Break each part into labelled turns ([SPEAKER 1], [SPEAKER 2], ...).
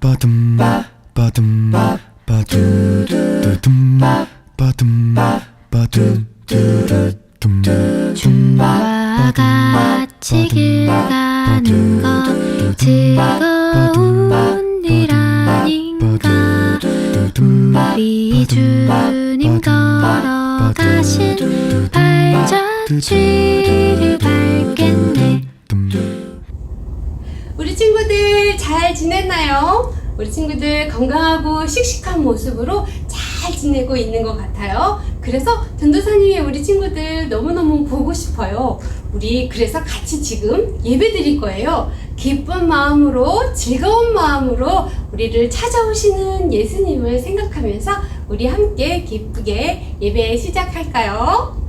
[SPEAKER 1] 빠둠 빠둠 빠둠 빠둠 두둠 빠둠 빠둠 두둠
[SPEAKER 2] 춤과 같이 길 가는 건 즐거운 일 아닌가? 우리 주님 걸어가신 발자취를 밟겠네
[SPEAKER 3] 우리 친구들 잘 지냈나요? 우리 친구들 건강하고 씩씩한 모습으로 잘 지내고 있는 것 같아요. 그래서 전도사님이 우리 친구들 너무너무 보고 싶어요. 우리 그래서 같이 지금 예배 드릴 거예요. 기쁜 마음으로, 즐거운 마음으로 우리를 찾아오시는 예수님을 생각하면서 우리 함께 기쁘게 예배 시작할까요?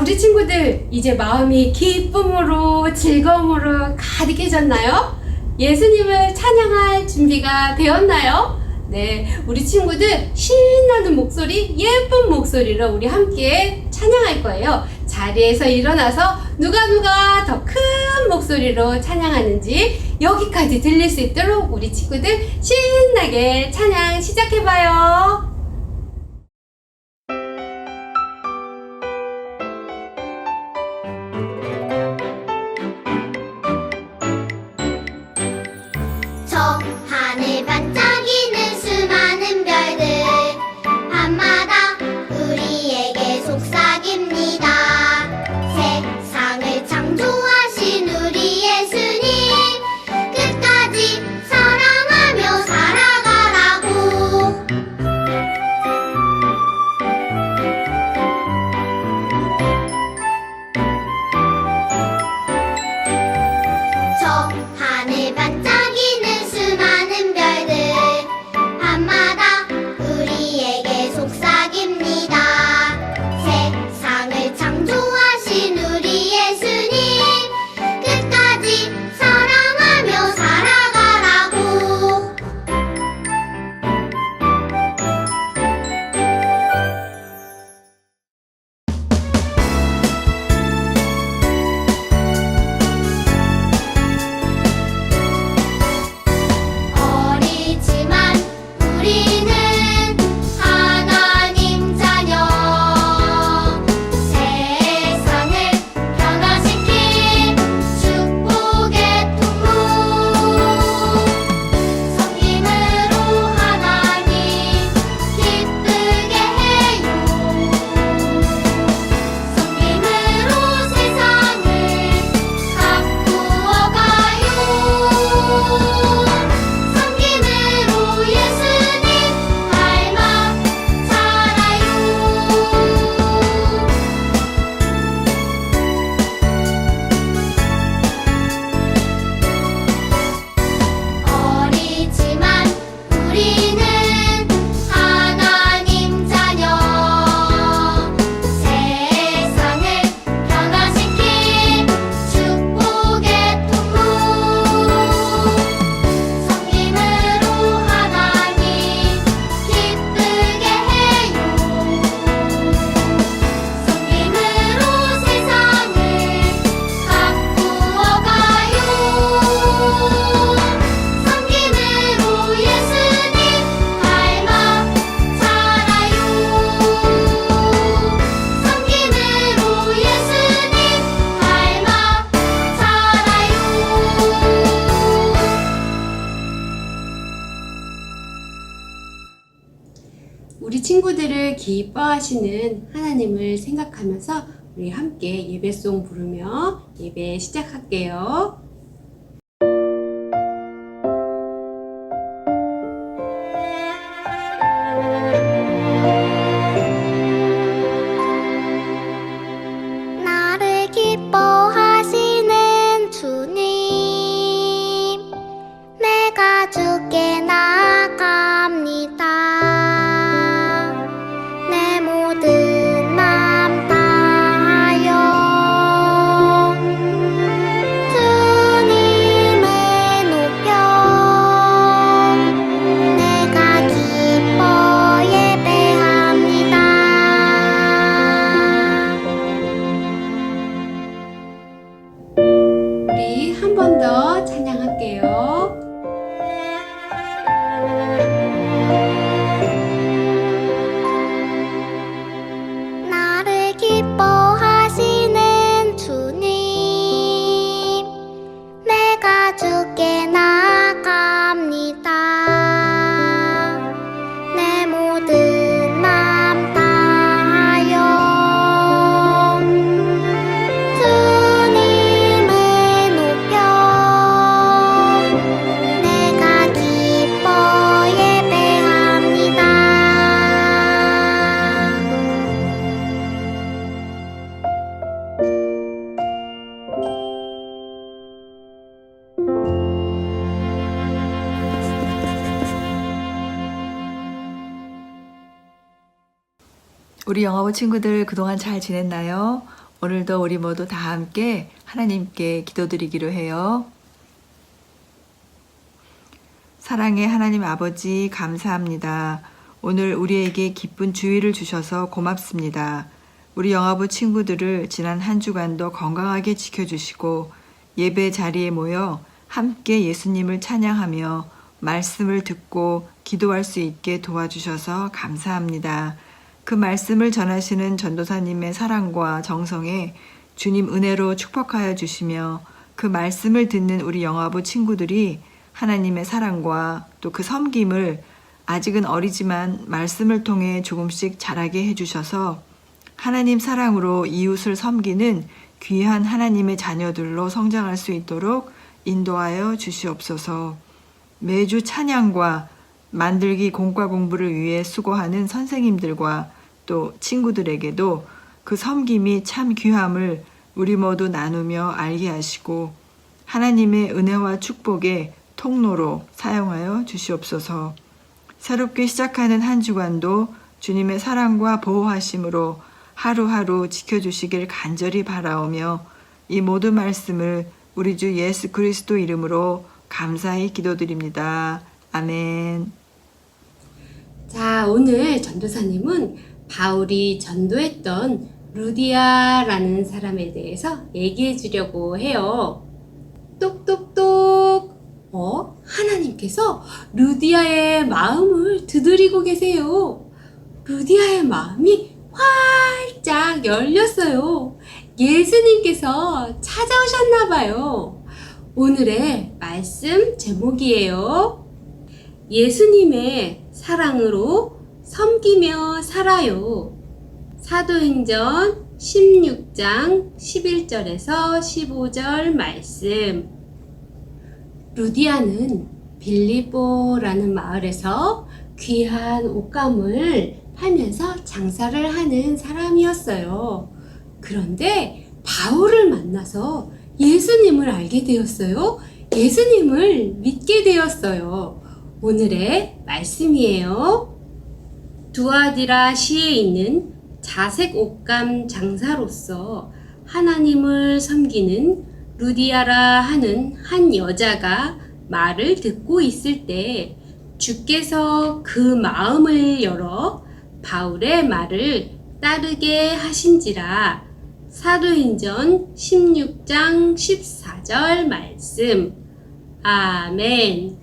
[SPEAKER 3] 우리 친구들, 이제 마음이 기쁨으로, 즐거움으로 가득해졌나요? 예수님을 찬양할 준비가 되었나요? 네, 우리 친구들 신나는 목소리, 예쁜 목소리로 우리 함께 찬양할 거예요. 자리에서 일어나서 누가 누가 더 큰 목소리로 찬양하는지 여기까지 들릴 수 있도록 우리 친구들 신나게 찬양 시작해봐요.
[SPEAKER 4] 기뻐하시는 하나님을 생각하면서 우리 함께 예배송 부르며 예배 시작할게요. 우리
[SPEAKER 5] 영어부 친구들 그동안 잘 지냈나요? 오늘도 우리 모두 다 함께 하나님께 기도드리기로 해요. 사랑의 하나님 아버지 감사합니다. 오늘 우리에게 기쁜 주의를 주셔서 고맙습니다. 우리 영화부 친구들을 지난 한 주간도 건강하게 지켜주시고 예배 자리에 모여 함께 예수님을 찬양하며 말씀을 듣고 기도할 수 있게 도와주셔서 감사합니다. 그 말씀을 전하시는 전도사님의 사랑과 정성에 주님 은혜로 축복하여 주시며 그 말씀을 듣는 우리 영화부 친구들이 하나님의 사랑과 또 그 섬김을 아직은 어리지만 말씀을 통해 조금씩 자라게 해주셔서 하나님 사랑으로 이웃을 섬기는 귀한 하나님의 자녀들로 성장할 수 있도록 인도하여 주시옵소서. 매주 찬양과 만들기 공과 공부를 위해 수고하는 선생님들과 또 친구들에게도 그 섬김이 참 귀함을 우리 모두 나누며 알게 하시고 하나님의 은혜와 축복의 통로로 사용하여 주시옵소서. 새롭게 시작하는 한 주간도 주님의 사랑과 보호하심으로 하루하루 지켜주시길 간절히 바라오며 이 모든 말씀을 우리 주 예수 그리스도 이름으로 감사히 기도드립니다. 아멘.
[SPEAKER 4] 자, 오늘 전도사님은 바울이 전도했던 루디아라는 사람에 대해서 얘기해 주려고 해요. 똑똑똑. 어? 하나님께서 루디아의 마음을 두드리고 계세요. 루디아의 마음이 활짝 열렸어요. 예수님께서 찾아오셨나봐요. 오늘의 말씀 제목이에요. 예수님의 사랑으로 섬기며 살아요. 사도행전 16장 11절에서 15절 말씀. 루디아는 빌리보라는 마을에서 귀한 옷감을 팔면서 장사를 하는 사람이었어요. 그런데 바울을 만나서 예수님을 알게 되었어요. 예수님을 믿게 되었어요. 오늘의 말씀이에요. 두아디라 시에 있는 자색 옷감 장사로서 하나님을 섬기는 루디아라 하는 한 여자가 말을 듣고 있을 때 주께서 그 마음을 열어 바울의 말을 따르게 하신지라. 사도행전 16장 14절 말씀. 아멘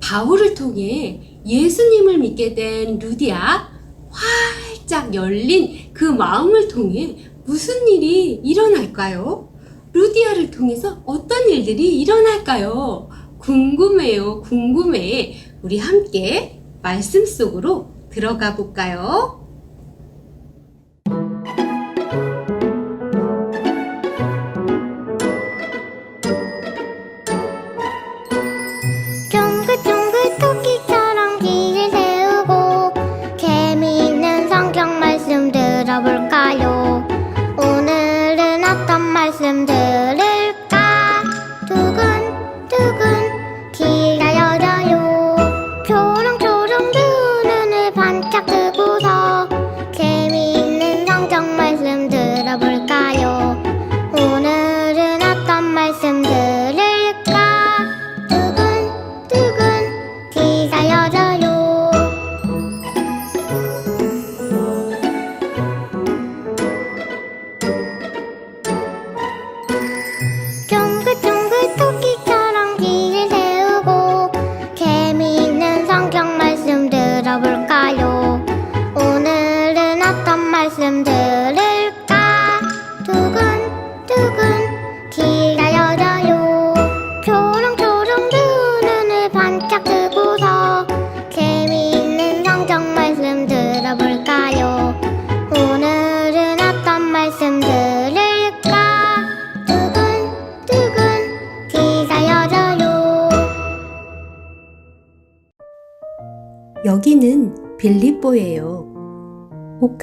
[SPEAKER 4] 바울을 통해 예수님을 믿게 된 루디아 활짝 열린 그 마음을 통해 무슨 일이 일어날까요? 루디아를 통해서 어떤 일들이 일어날까요? 궁금해요, 궁금해. 우리 함께 말씀 속으로 들어가 볼까요?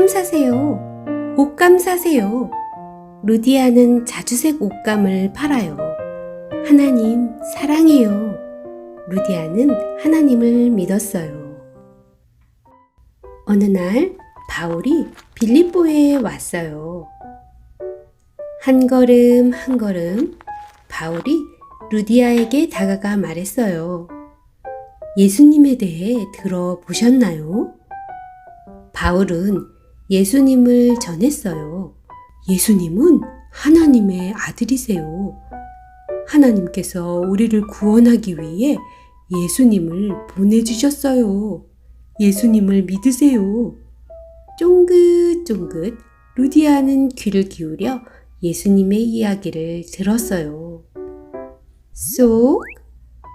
[SPEAKER 4] 옷감 사세요. 옷감 사세요. 루디아는 자주색 옷감을 팔아요. 하나님 사랑해요. 루디아는 하나님을 믿었어요. 어느 날 바울이 빌립보에 왔어요. 한 걸음 한 걸음 바울이 루디아에게 다가가 말했어요. 예수님에 대해 들어보셨나요? 바울은 예수님을 전했어요. 예수님은 하나님의 아들이세요. 하나님께서 우리를 구원하기 위해 예수님을 보내주셨어요. 예수님을 믿으세요. 쫑긋쫑긋 루디아는 귀를 기울여 예수님의 이야기를 들었어요. 쏙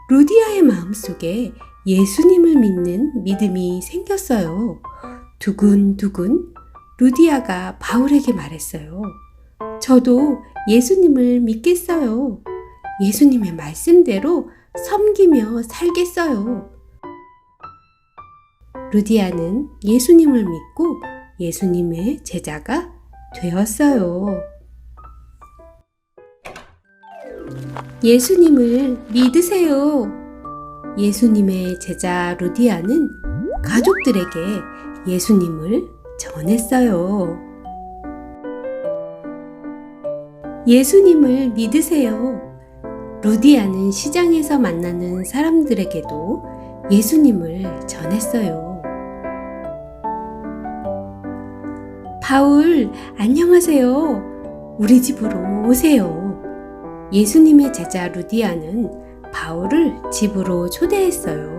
[SPEAKER 4] 루디아의 마음속에 예수님을 믿는 믿음이 생겼어요. 두근두근 루디아가 바울에게 말했어요. 저도 예수님을 믿겠어요. 예수님의 말씀대로 섬기며 살겠어요. 루디아는 예수님을 믿고 예수님의 제자가 되었어요. 예수님을 믿으세요. 예수님의 제자 루디아는 가족들에게 예수님을 전했어요. 예수님을 믿으세요. 루디아는 시장에서 만나는 사람들에게도 예수님을 전했어요. 바울, 안녕하세요. 우리 집으로 오세요. 예수님의 제자 루디아는 바울을 집으로 초대했어요.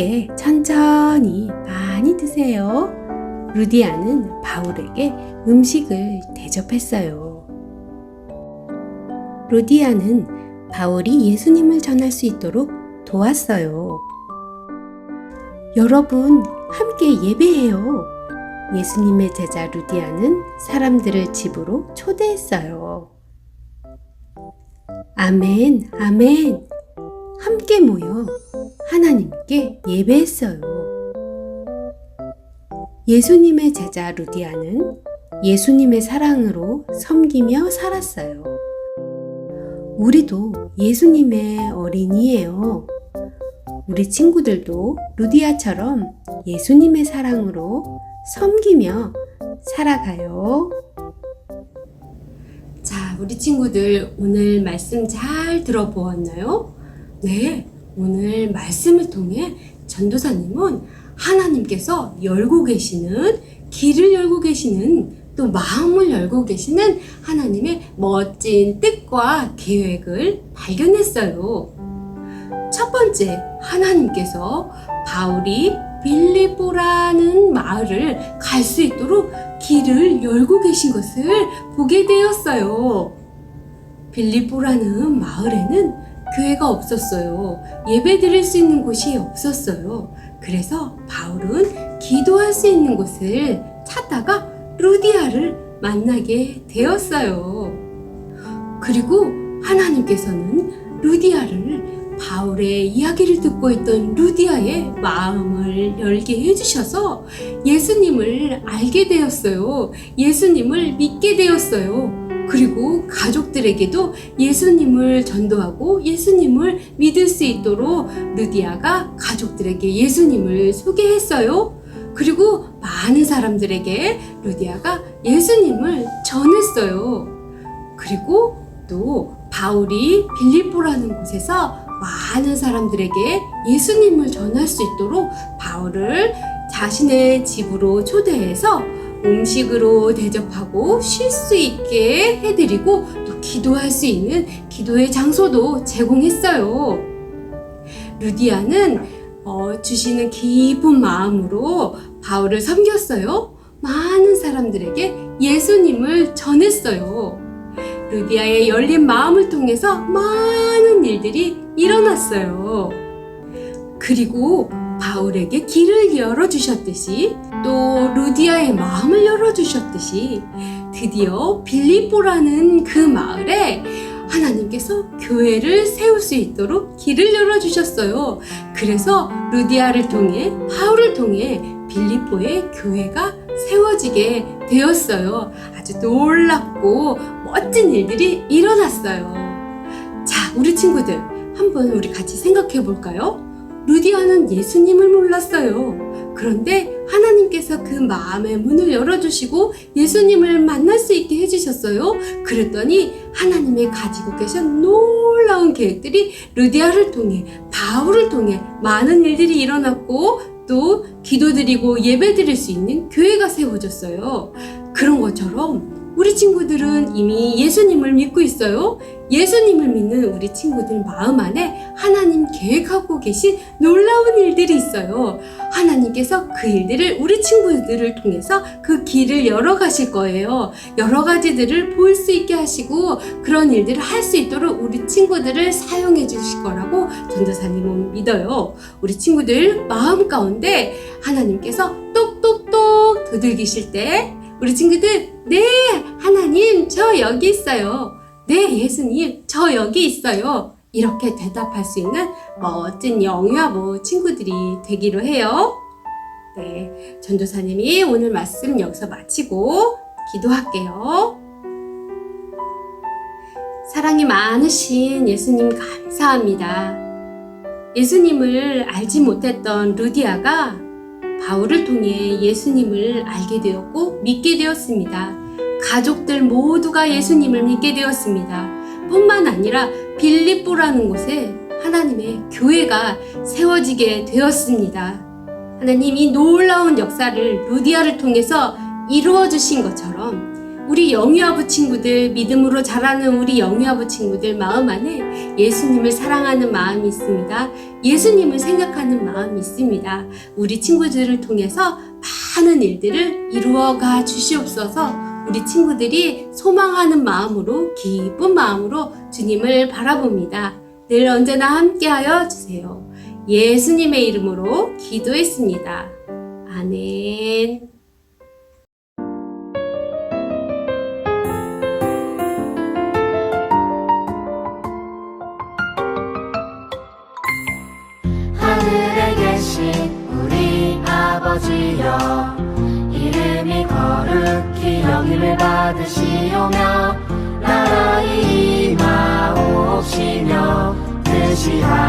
[SPEAKER 4] 맛있게 천천히 많이 드세요. 루디아는 바울에게 음식을 대접했어요. 루디아는 바울이 예수님을 전할 수 있도록 도왔어요. 여러분, 함께 예배해요. 예수님의 제자 루디아는 사람들을 집으로 초대했어요. 아멘, 아멘. 함께 모여 하나님께 예배했어요. 예수님의 제자 루디아는 예수님의 사랑으로 섬기며 살았어요. 우리도 예수님의 어린이예요. 우리 친구들도 루디아처럼 예수님의 사랑으로 섬기며 살아가요. 자, 우리 친구들 오늘 말씀 잘 들어보았나요? 네, 오늘 말씀을 통해 전도사님은 하나님께서 열고 계시는 길을 열고 계시는 또 마음을 열고 계시는 하나님의 멋진 뜻과 계획을 발견했어요. 첫 번째, 하나님께서 바울이 빌리보라는 마을을 갈 수 있도록 길을 열고 계신 것을 보게 되었어요. 빌리보라는 마을에는 교회가 없었어요. 예배 드릴 수 있는 곳이 없었어요. 그래서 바울은 기도할 수 있는 곳을 찾다가 루디아를 만나게 되었어요. 그리고 하나님께서는 루디아를 바울의 이야기를 듣고 있던 루디아의 마음을 열게 해주셔서 예수님을 알게 되었어요. 예수님을 믿게 되었어요. 그리고 가족들에게도 예수님을 전도하고 예수님을 믿을 수 있도록 루디아가 가족들에게 예수님을 소개했어요. 그리고 많은 사람들에게 루디아가 예수님을 전했어요. 그리고 또 바울이 빌립보라는 곳에서 많은 사람들에게 예수님을 전할 수 있도록 바울을 자신의 집으로 초대해서 음식으로 대접하고 쉴 수 있게 해드리고 또 기도할 수 있는 기도의 장소도 제공했어요. 루디아는 어, 주시는 기쁜 마음으로 바울을 섬겼어요. 많은 사람들에게 예수님을 전했어요. 루디아의 열린 마음을 통해서 많은 일들이 일어났어요. 그리고 바울에게 길을 열어주셨듯이 또 루디아의 마음을 열어주셨듯이 드디어 빌립보라는 그 마을에 하나님께서 교회를 세울 수 있도록 길을 열어주셨어요. 그래서 루디아를 통해 바울을 통해 빌립보의 교회가 세워지게 되었어요. 아주 놀랍고 멋진 일들이 일어났어요. 자, 우리 친구들 한번 우리 같이 생각해 볼까요? 루디아는 예수님을 몰랐어요. 그런데 하나님께서 그 마음의 문을 열어주시고 예수님을 만날 수 있게 해주셨어요. 그랬더니 하나님의 가지고 계신 놀라운 계획들이 루디아를 통해 바울을 통해 많은 일들이 일어났고 또 기도드리고 예배드릴 수 있는 교회가 세워졌어요. 그런 것처럼 우리 친구들은 이미 예수님을 믿고 있어요. 예수님을 믿는 우리 친구들 마음 안에 하나님 계획하고 계신 놀라운 일들이 있어요. 하나님께서 그 일들을 우리 친구들을 통해서 그 길을 열어 가실 거예요. 여러 가지들을 볼 수 있게 하시고 그런 일들을 할 수 있도록 우리 친구들을 사용해 주실 거라고 전도사님은 믿어요. 우리 친구들 마음 가운데 하나님께서 똑똑똑 두들기실 때 우리 친구들 네 하나님 저 여기 있어요. 네 예수님 저 여기 있어요. 이렇게 대답할 수 있는 멋진 영유아부 친구들이 되기로 해요. 네, 전도사님이 오늘 말씀 여기서 마치고 기도할게요. 사랑이 많으신 예수님 감사합니다. 예수님을 알지 못했던 루디아가 바울을 통해 예수님을 알게 되었고 믿게 되었습니다. 가족들 모두가 예수님을 믿게 되었습니다. 뿐만 아니라 빌립보라는 곳에 하나님의 교회가 세워지게 되었습니다. 하나님 이 놀라운 역사를 루디아를 통해서 이루어 주신 것처럼 우리 영유아부 친구들 믿음으로 자라는 우리 영유아부 친구들 마음 안에 예수님을 사랑하는 마음이 있습니다. 예수님을 생각하는 마음이 있습니다. 우리 친구들을 통해서 많은 일들을 이루어가 주시옵소서. 우리 친구들이 소망하는 마음으로 기쁜 마음으로 주님을 바라봅니다. 늘 언제나 함께하여 주세요. 예수님의 이름으로 기도했습니다. 아멘.
[SPEAKER 6] 아버지여 이름이 거룩히 여김을 받으시오며 나라의 임하옵시며 뜻이 하